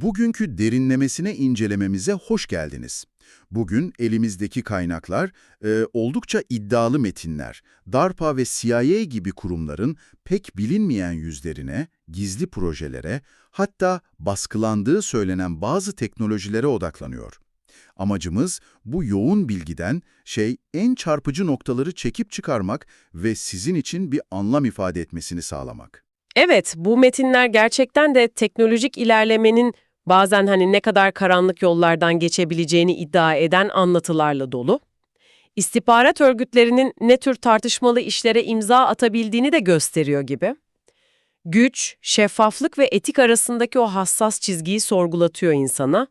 Bugünkü derinlemesine incelememize hoş geldiniz. Bugün elimizdeki kaynaklar e, oldukça iddialı metinler. DARPA ve CIA gibi kurumların pek bilinmeyen yüzlerine, gizli projelere, hatta baskılandığı söylenen bazı teknolojilere odaklanıyor. Amacımız bu yoğun bilgiden şey en çarpıcı noktaları çekip çıkarmak ve sizin için bir anlam ifade etmesini sağlamak. Evet, bu metinler gerçekten de teknolojik ilerlemenin bazen hani ne kadar karanlık yollardan geçebileceğini iddia eden anlatılarla dolu. İstihbarat örgütlerinin ne tür tartışmalı işlere imza atabildiğini de gösteriyor gibi. Güç, şeffaflık ve etik arasındaki o hassas çizgiyi sorgulatıyor insana.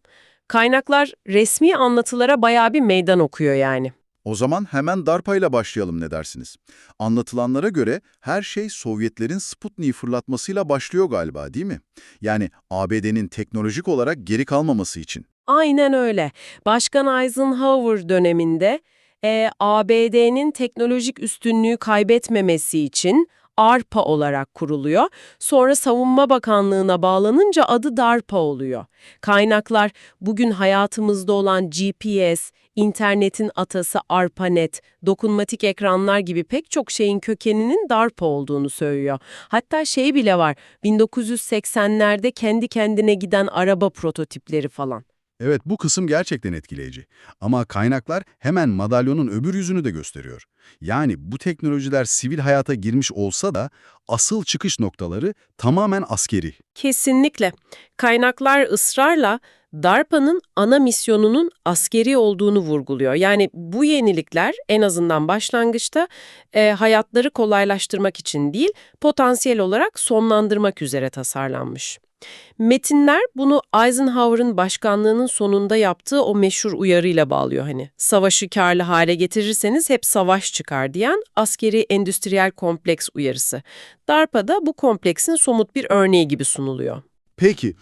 Kaynaklar resmi anlatılara bayağı bir meydan okuyor yani. O zaman hemen DARPA ile başlayalım ne dersiniz? Anlatılanlara göre her şey Sovyetlerin Sputnik'i fırlatmasıyla başlıyor galiba değil mi? Yani ABD'nin teknolojik olarak geri kalmaması için. Aynen öyle. Başkan Eisenhower döneminde e, ABD'nin teknolojik üstünlüğü kaybetmemesi için ARPA olarak kuruluyor. Sonra Savunma Bakanlığı'na bağlanınca adı DARPA oluyor. Kaynaklar bugün hayatımızda olan GPS, internetin atası ARPANET, dokunmatik ekranlar gibi pek çok şeyin kökeninin DARPA olduğunu söylüyor. Hatta şey bile var, 1980'lerde kendi kendine giden araba prototipleri falan. Evet bu kısım gerçekten etkileyici. Ama kaynaklar hemen madalyonun öbür yüzünü de gösteriyor. Yani bu teknolojiler sivil hayata girmiş olsa da asıl çıkış noktaları tamamen askeri. Kesinlikle. Kaynaklar ısrarla DARPA'nın ana misyonunun askeri olduğunu vurguluyor. Yani bu yenilikler en azından başlangıçta e, hayatları kolaylaştırmak için değil, potansiyel olarak sonlandırmak üzere tasarlanmış. Metinler bunu Eisenhower'ın başkanlığının sonunda yaptığı o meşhur uyarıyla bağlıyor hani. Savaşı karlı hale getirirseniz hep savaş çıkar diyen askeri endüstriyel kompleks uyarısı. DARPA'da bu kompleksin somut bir örneği gibi sunuluyor. Peki,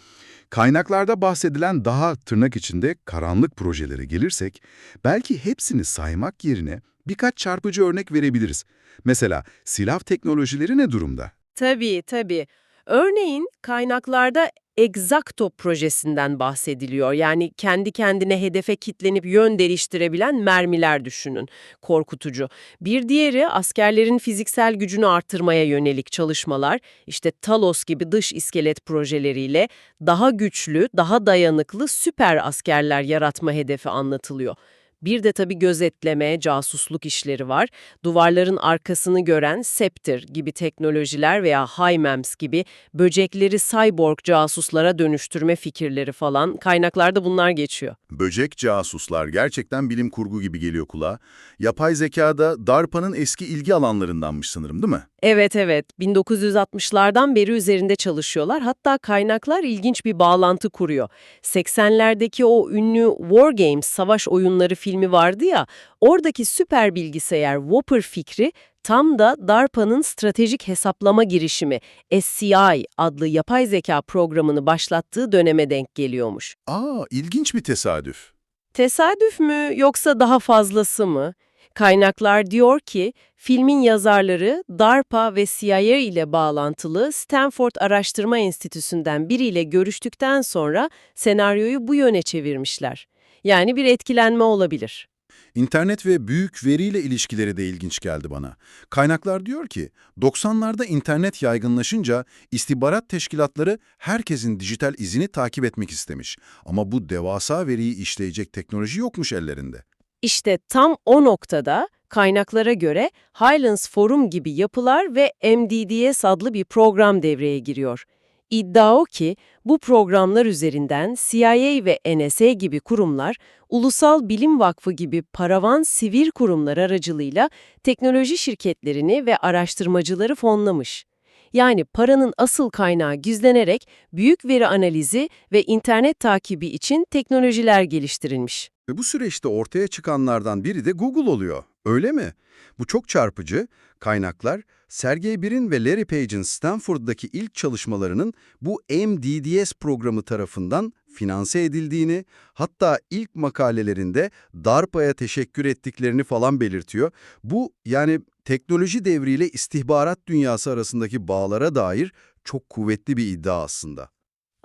kaynaklarda bahsedilen daha tırnak içinde karanlık projelere gelirsek, belki hepsini saymak yerine birkaç çarpıcı örnek verebiliriz. Mesela silah teknolojileri ne durumda? Tabii, tabii. Örneğin kaynaklarda Exacto projesinden bahsediliyor. Yani kendi kendine hedefe kitlenip yön değiştirebilen mermiler düşünün. Korkutucu. Bir diğeri askerlerin fiziksel gücünü artırmaya yönelik çalışmalar, işte Talos gibi dış iskelet projeleriyle daha güçlü, daha dayanıklı süper askerler yaratma hedefi anlatılıyor. Bir de tabii gözetleme, casusluk işleri var. Duvarların arkasını gören Scepter gibi teknolojiler veya HIMARS gibi böcekleri cyborg casuslara dönüştürme fikirleri falan kaynaklarda bunlar geçiyor. Böcek casuslar gerçekten bilim kurgu gibi geliyor kulağa. Yapay zeka da DARPA'nın eski ilgi alanlarındanmış sanırım değil mi? Evet evet 1960'lardan beri üzerinde çalışıyorlar. Hatta kaynaklar ilginç bir bağlantı kuruyor. 80'lerdeki o ünlü War Games savaş oyunları filmi vardı ya oradaki süper bilgisayar Whopper fikri tam da DARPA'nın stratejik hesaplama girişimi SCI adlı yapay zeka programını başlattığı döneme denk geliyormuş. Aa, ilginç bir tesadüf. Tesadüf mü yoksa daha fazlası mı? Kaynaklar diyor ki, filmin yazarları DARPA ve CIA ile bağlantılı Stanford Araştırma Enstitüsü'nden biriyle görüştükten sonra senaryoyu bu yöne çevirmişler. Yani bir etkilenme olabilir. İnternet ve büyük veriyle ilişkileri de ilginç geldi bana. Kaynaklar diyor ki, 90'larda internet yaygınlaşınca istihbarat teşkilatları herkesin dijital izini takip etmek istemiş. Ama bu devasa veriyi işleyecek teknoloji yokmuş ellerinde. İşte tam o noktada kaynaklara göre Highlands Forum gibi yapılar ve MDDS adlı bir program devreye giriyor. İddia o ki bu programlar üzerinden CIA ve NSA gibi kurumlar, Ulusal Bilim Vakfı gibi paravan sivil kurumlar aracılığıyla teknoloji şirketlerini ve araştırmacıları fonlamış. Yani paranın asıl kaynağı gizlenerek büyük veri analizi ve internet takibi için teknolojiler geliştirilmiş. Ve bu süreçte ortaya çıkanlardan biri de Google oluyor. Öyle mi? Bu çok çarpıcı. Kaynaklar, Sergey Brin ve Larry Page'in Stanford'daki ilk çalışmalarının bu MDDS programı tarafından finanse edildiğini, hatta ilk makalelerinde DARPA'ya teşekkür ettiklerini falan belirtiyor. Bu yani teknoloji devriyle istihbarat dünyası arasındaki bağlara dair çok kuvvetli bir iddia aslında.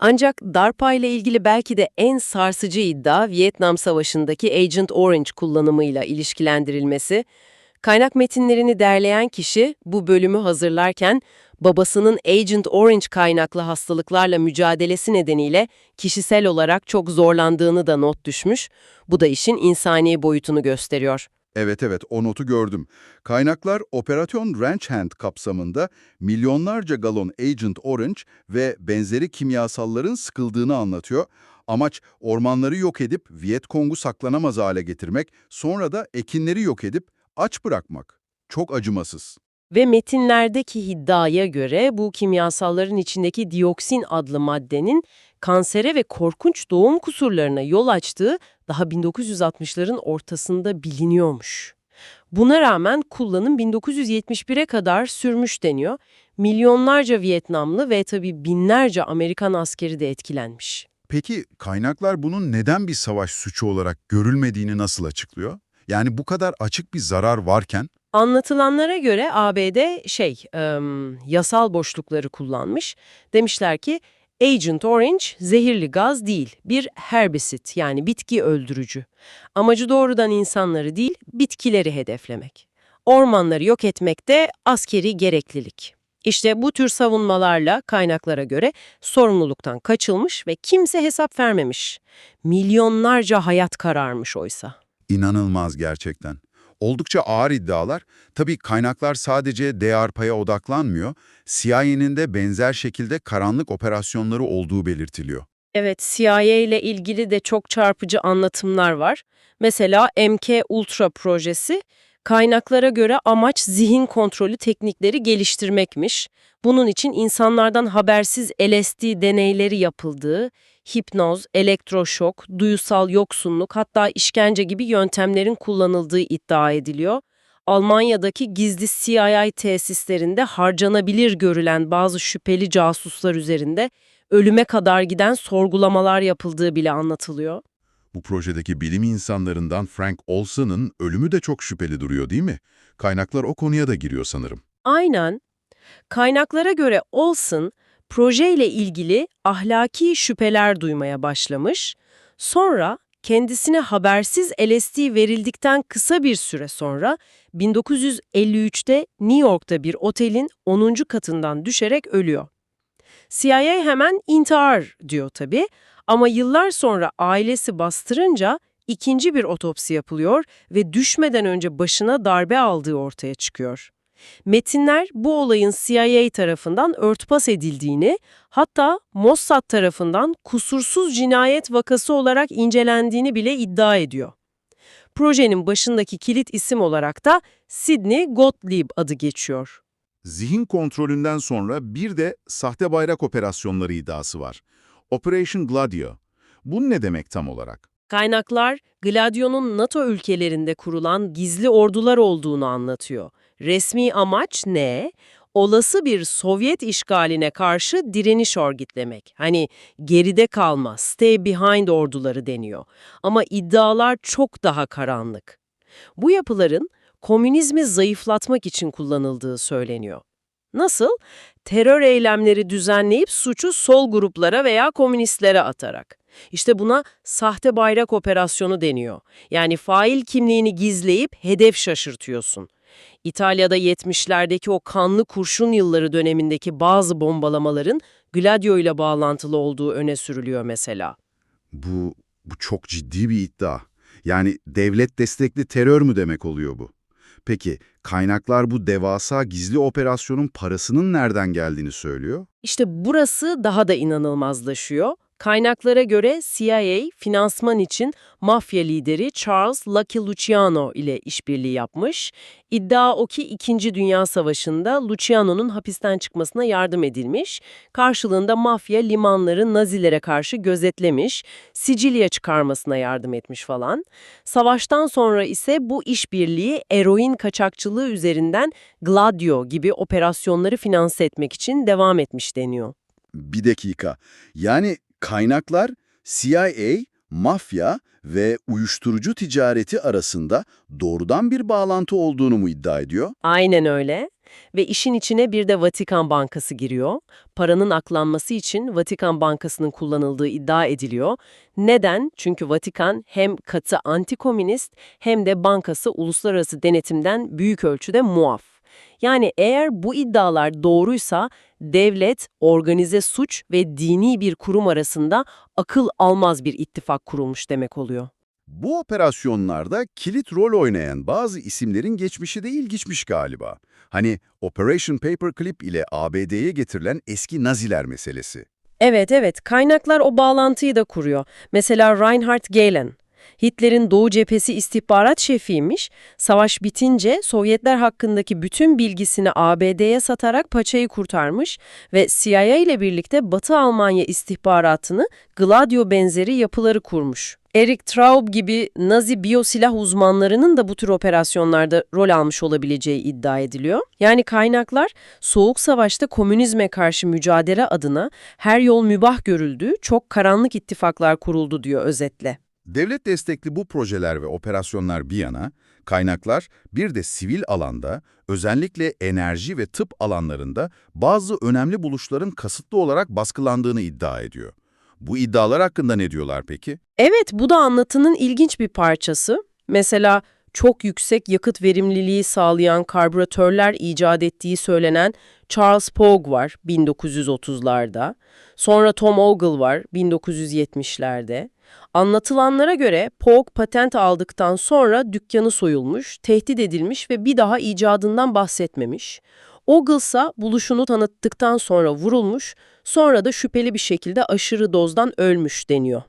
Ancak DARPA ile ilgili belki de en sarsıcı iddia Vietnam Savaşı'ndaki Agent Orange kullanımıyla ilişkilendirilmesi. Kaynak metinlerini derleyen kişi bu bölümü hazırlarken babasının Agent Orange kaynaklı hastalıklarla mücadelesi nedeniyle kişisel olarak çok zorlandığını da not düşmüş. Bu da işin insani boyutunu gösteriyor. Evet evet o notu gördüm. Kaynaklar Operasyon Ranch Hand kapsamında milyonlarca galon Agent Orange ve benzeri kimyasalların sıkıldığını anlatıyor. Amaç ormanları yok edip Vietkong'u saklanamaz hale getirmek, sonra da ekinleri yok edip aç bırakmak. Çok acımasız. Ve metinlerdeki iddiaya göre bu kimyasalların içindeki dioksin adlı maddenin kansere ve korkunç doğum kusurlarına yol açtığı daha 1960'ların ortasında biliniyormuş. Buna rağmen kullanım 1971'e kadar sürmüş deniyor. Milyonlarca Vietnamlı ve tabii binlerce Amerikan askeri de etkilenmiş. Peki kaynaklar bunun neden bir savaş suçu olarak görülmediğini nasıl açıklıyor? Yani bu kadar açık bir zarar varken Anlatılanlara göre ABD şey, ım, yasal boşlukları kullanmış. Demişler ki Agent Orange zehirli gaz değil, bir herbisit yani bitki öldürücü. Amacı doğrudan insanları değil, bitkileri hedeflemek. Ormanları yok etmek de askeri gereklilik. İşte bu tür savunmalarla kaynaklara göre sorumluluktan kaçılmış ve kimse hesap vermemiş. Milyonlarca hayat kararmış oysa. İnanılmaz gerçekten. Oldukça ağır iddialar. Tabii kaynaklar sadece DARPA'ya odaklanmıyor. CIA'nin de benzer şekilde karanlık operasyonları olduğu belirtiliyor. Evet, CIA ile ilgili de çok çarpıcı anlatımlar var. Mesela MK Ultra projesi, kaynaklara göre amaç zihin kontrolü teknikleri geliştirmekmiş. Bunun için insanlardan habersiz LSD deneyleri yapıldığı, hipnoz, elektroşok, duyusal yoksunluk hatta işkence gibi yöntemlerin kullanıldığı iddia ediliyor. Almanya'daki gizli CIA tesislerinde harcanabilir görülen bazı şüpheli casuslar üzerinde ölüme kadar giden sorgulamalar yapıldığı bile anlatılıyor. Bu projedeki bilim insanlarından Frank Olson'ın ölümü de çok şüpheli duruyor değil mi? Kaynaklar o konuya da giriyor sanırım. Aynen. Kaynaklara göre Olson, projeyle ilgili ahlaki şüpheler duymaya başlamış, sonra kendisine habersiz LSD verildikten kısa bir süre sonra 1953'te New York'ta bir otelin 10. katından düşerek ölüyor. CIA hemen intihar diyor tabii ama yıllar sonra ailesi bastırınca ikinci bir otopsi yapılıyor ve düşmeden önce başına darbe aldığı ortaya çıkıyor. Metinler bu olayın CIA tarafından örtbas edildiğini, hatta Mossad tarafından kusursuz cinayet vakası olarak incelendiğini bile iddia ediyor. Projenin başındaki kilit isim olarak da Sidney Gottlieb adı geçiyor. Zihin kontrolünden sonra bir de sahte bayrak operasyonları iddiası var. Operation Gladio. Bu ne demek tam olarak? Kaynaklar, Gladio'nun NATO ülkelerinde kurulan gizli ordular olduğunu anlatıyor. Resmi amaç ne? Olası bir Sovyet işgaline karşı direniş örgütlemek. Hani geride kalma, stay behind orduları deniyor. Ama iddialar çok daha karanlık. Bu yapıların komünizmi zayıflatmak için kullanıldığı söyleniyor. Nasıl? Terör eylemleri düzenleyip suçu sol gruplara veya komünistlere atarak. İşte buna sahte bayrak operasyonu deniyor. Yani fail kimliğini gizleyip hedef şaşırtıyorsun. İtalya'da 70'lerdeki o kanlı kurşun yılları dönemindeki bazı bombalamaların Gladio ile bağlantılı olduğu öne sürülüyor mesela. Bu, bu çok ciddi bir iddia. Yani devlet destekli terör mü demek oluyor bu? Peki kaynaklar bu devasa gizli operasyonun parasının nereden geldiğini söylüyor? İşte burası daha da inanılmazlaşıyor. Kaynaklara göre CIA finansman için mafya lideri Charles Lucky Luciano ile işbirliği yapmış. İddia o ki 2. Dünya Savaşı'nda Luciano'nun hapisten çıkmasına yardım edilmiş. Karşılığında mafya limanları Nazilere karşı gözetlemiş, Sicilya çıkarmasına yardım etmiş falan. Savaştan sonra ise bu işbirliği eroin kaçakçılığı üzerinden Gladio gibi operasyonları finanse etmek için devam etmiş deniyor. Bir dakika. Yani kaynaklar CIA, mafya ve uyuşturucu ticareti arasında doğrudan bir bağlantı olduğunu mu iddia ediyor? Aynen öyle. Ve işin içine bir de Vatikan Bankası giriyor. Paranın aklanması için Vatikan Bankası'nın kullanıldığı iddia ediliyor. Neden? Çünkü Vatikan hem katı antikomünist hem de bankası uluslararası denetimden büyük ölçüde muaf. Yani eğer bu iddialar doğruysa devlet, organize suç ve dini bir kurum arasında akıl almaz bir ittifak kurulmuş demek oluyor. Bu operasyonlarda kilit rol oynayan bazı isimlerin geçmişi de ilginçmiş galiba. Hani Operation Paperclip ile ABD'ye getirilen eski Naziler meselesi. Evet evet kaynaklar o bağlantıyı da kuruyor. Mesela Reinhard Gehlen. Hitler'in Doğu Cephesi istihbarat şefiymiş. Savaş bitince Sovyetler hakkındaki bütün bilgisini ABD'ye satarak paçayı kurtarmış ve CIA ile birlikte Batı Almanya istihbaratını Gladio benzeri yapıları kurmuş. Eric Traub gibi Nazi biyosilah uzmanlarının da bu tür operasyonlarda rol almış olabileceği iddia ediliyor. Yani kaynaklar Soğuk Savaş'ta komünizme karşı mücadele adına her yol mübah görüldü, çok karanlık ittifaklar kuruldu diyor özetle. Devlet destekli bu projeler ve operasyonlar bir yana, kaynaklar bir de sivil alanda, özellikle enerji ve tıp alanlarında bazı önemli buluşların kasıtlı olarak baskılandığını iddia ediyor. Bu iddialar hakkında ne diyorlar peki? Evet, bu da anlatının ilginç bir parçası. Mesela çok yüksek yakıt verimliliği sağlayan karbüratörler icat ettiği söylenen Charles Pogg var 1930'larda. Sonra Tom Ogle var 1970'lerde. Anlatılanlara göre Pogg patent aldıktan sonra dükkanı soyulmuş, tehdit edilmiş ve bir daha icadından bahsetmemiş. Ogle ise buluşunu tanıttıktan sonra vurulmuş, sonra da şüpheli bir şekilde aşırı dozdan ölmüş deniyor.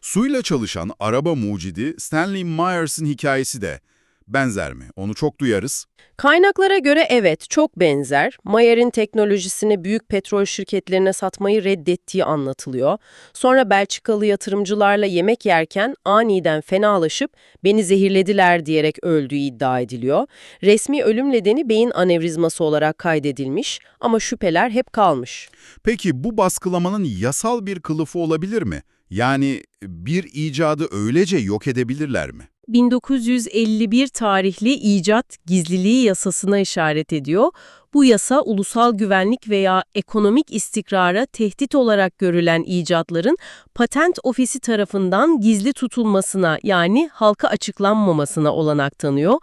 Suyla çalışan araba mucidi Stanley Myers'ın hikayesi de benzer mi? Onu çok duyarız. Kaynaklara göre evet çok benzer. Mayer'in teknolojisini büyük petrol şirketlerine satmayı reddettiği anlatılıyor. Sonra Belçikalı yatırımcılarla yemek yerken aniden fenalaşıp beni zehirlediler diyerek öldüğü iddia ediliyor. Resmi ölüm nedeni beyin anevrizması olarak kaydedilmiş ama şüpheler hep kalmış. Peki bu baskılamanın yasal bir kılıfı olabilir mi? Yani bir icadı öylece yok edebilirler mi? 1951 tarihli icat gizliliği yasasına işaret ediyor. Bu yasa ulusal güvenlik veya ekonomik istikrara tehdit olarak görülen icatların patent ofisi tarafından gizli tutulmasına yani halka açıklanmamasına olanak tanıyor.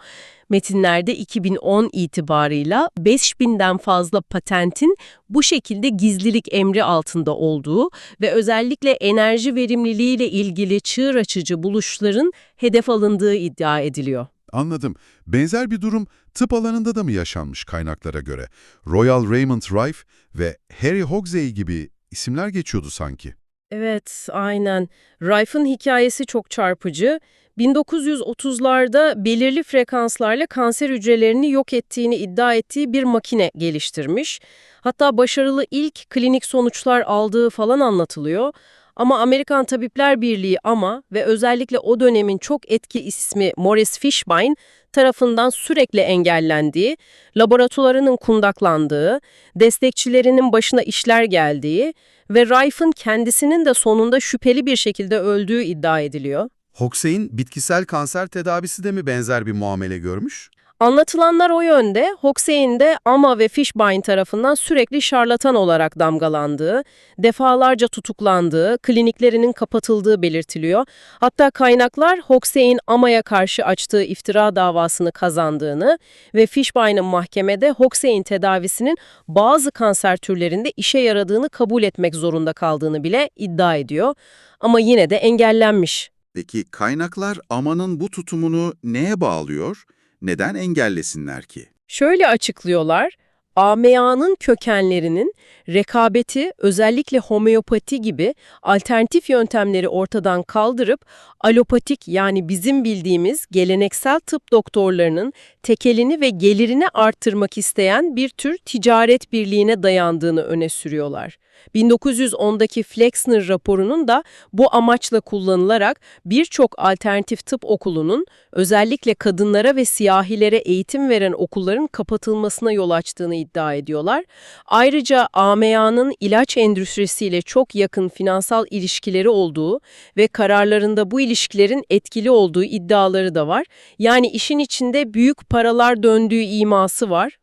Metinlerde 2010 itibarıyla 5000'den fazla patentin bu şekilde gizlilik emri altında olduğu ve özellikle enerji verimliliğiyle ilgili çığır açıcı buluşların hedef alındığı iddia ediliyor. Anladım. Benzer bir durum tıp alanında da mı yaşanmış kaynaklara göre? Royal Raymond Rife ve Harry Hogsey gibi isimler geçiyordu sanki. Evet, aynen. Rife'ın hikayesi çok çarpıcı. 1930'larda belirli frekanslarla kanser hücrelerini yok ettiğini iddia ettiği bir makine geliştirmiş. Hatta başarılı ilk klinik sonuçlar aldığı falan anlatılıyor. Ama Amerikan Tabipler Birliği ama ve özellikle o dönemin çok etki ismi Morris Fishbein tarafından sürekli engellendiği, laboratuvarının kundaklandığı, destekçilerinin başına işler geldiği ve Rife'ın kendisinin de sonunda şüpheli bir şekilde öldüğü iddia ediliyor. Hogsey'in bitkisel kanser tedavisi de mi benzer bir muamele görmüş? Anlatılanlar o yönde, Hoxey'in de Ama ve Fishbein tarafından sürekli şarlatan olarak damgalandığı, defalarca tutuklandığı, kliniklerinin kapatıldığı belirtiliyor. Hatta kaynaklar Hoxey'in Ama'ya karşı açtığı iftira davasını kazandığını ve Fishbein'in mahkemede Hoxey'in tedavisinin bazı kanser türlerinde işe yaradığını kabul etmek zorunda kaldığını bile iddia ediyor. Ama yine de engellenmiş. Peki kaynaklar amanın bu tutumunu neye bağlıyor? Neden engellesinler ki? Şöyle açıklıyorlar, AMA'nın kökenlerinin rekabeti özellikle homeopati gibi alternatif yöntemleri ortadan kaldırıp alopatik yani bizim bildiğimiz geleneksel tıp doktorlarının tekelini ve gelirini arttırmak isteyen bir tür ticaret birliğine dayandığını öne sürüyorlar. 1910'daki Flexner raporunun da bu amaçla kullanılarak birçok alternatif tıp okulunun özellikle kadınlara ve siyahilere eğitim veren okulların kapatılmasına yol açtığını iddia ediyorlar. Ayrıca AMA'nın ilaç endüstrisiyle çok yakın finansal ilişkileri olduğu ve kararlarında bu ilişkilerin etkili olduğu iddiaları da var. Yani işin içinde büyük paralar döndüğü iması var.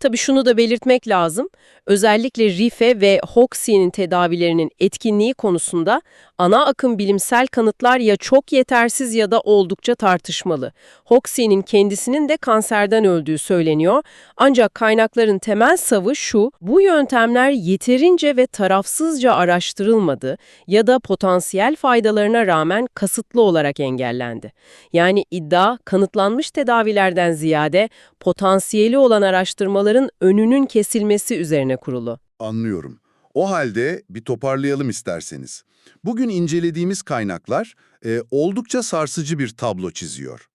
Tabii şunu da belirtmek lazım. Özellikle Rife ve Hoxie'nin tedavilerinin etkinliği konusunda ana akım bilimsel kanıtlar ya çok yetersiz ya da oldukça tartışmalı. Hoxie'nin kendisinin de kanserden öldüğü söyleniyor. Ancak kaynakların temel savı şu, bu yöntemler yeterince ve tarafsızca araştırılmadı ya da potansiyel faydalarına rağmen kasıtlı olarak engellendi. Yani iddia kanıtlanmış tedavilerden ziyade potansiyeli olan araştırmaların önünün kesilmesi üzerine kurulu. Anlıyorum. O halde bir toparlayalım isterseniz. Bugün incelediğimiz kaynaklar e, oldukça sarsıcı bir tablo çiziyor.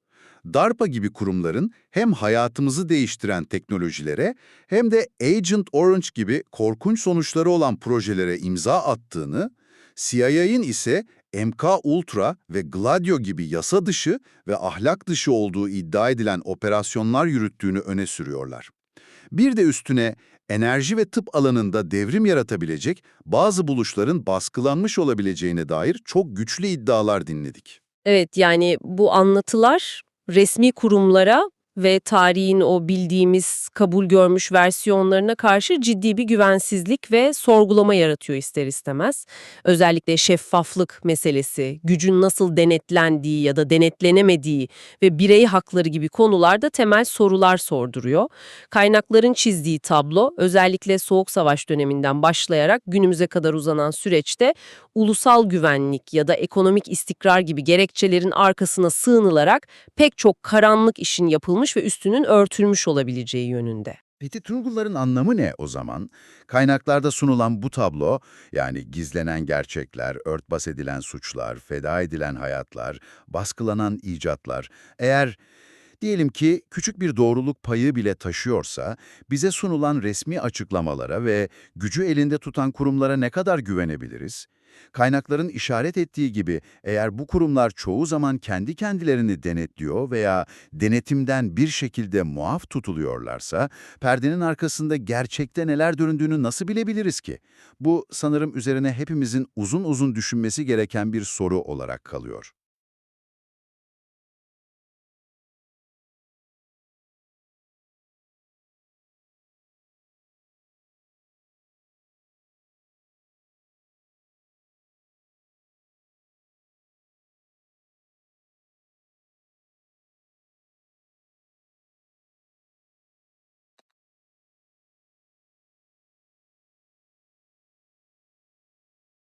DARPA gibi kurumların hem hayatımızı değiştiren teknolojilere hem de Agent Orange gibi korkunç sonuçları olan projelere imza attığını, CIA'in ise MK Ultra ve Gladio gibi yasa dışı ve ahlak dışı olduğu iddia edilen operasyonlar yürüttüğünü öne sürüyorlar. Bir de üstüne enerji ve tıp alanında devrim yaratabilecek bazı buluşların baskılanmış olabileceğine dair çok güçlü iddialar dinledik. Evet yani bu anlatılar resmi kurumlara ve tarihin o bildiğimiz kabul görmüş versiyonlarına karşı ciddi bir güvensizlik ve sorgulama yaratıyor ister istemez. Özellikle şeffaflık meselesi, gücün nasıl denetlendiği ya da denetlenemediği ve birey hakları gibi konularda temel sorular sorduruyor. Kaynakların çizdiği tablo özellikle Soğuk Savaş döneminden başlayarak günümüze kadar uzanan süreçte ulusal güvenlik ya da ekonomik istikrar gibi gerekçelerin arkasına sığınılarak pek çok karanlık işin yapılmış ve üstünün örtülmüş olabileceği yönünde. Peki Turgulların anlamı ne o zaman? Kaynaklarda sunulan bu tablo, yani gizlenen gerçekler, örtbas edilen suçlar, feda edilen hayatlar, baskılanan icatlar, eğer diyelim ki küçük bir doğruluk payı bile taşıyorsa, bize sunulan resmi açıklamalara ve gücü elinde tutan kurumlara ne kadar güvenebiliriz? Kaynakların işaret ettiği gibi eğer bu kurumlar çoğu zaman kendi kendilerini denetliyor veya denetimden bir şekilde muaf tutuluyorlarsa, perdenin arkasında gerçekte neler dönündüğünü nasıl bilebiliriz ki? Bu sanırım üzerine hepimizin uzun uzun düşünmesi gereken bir soru olarak kalıyor.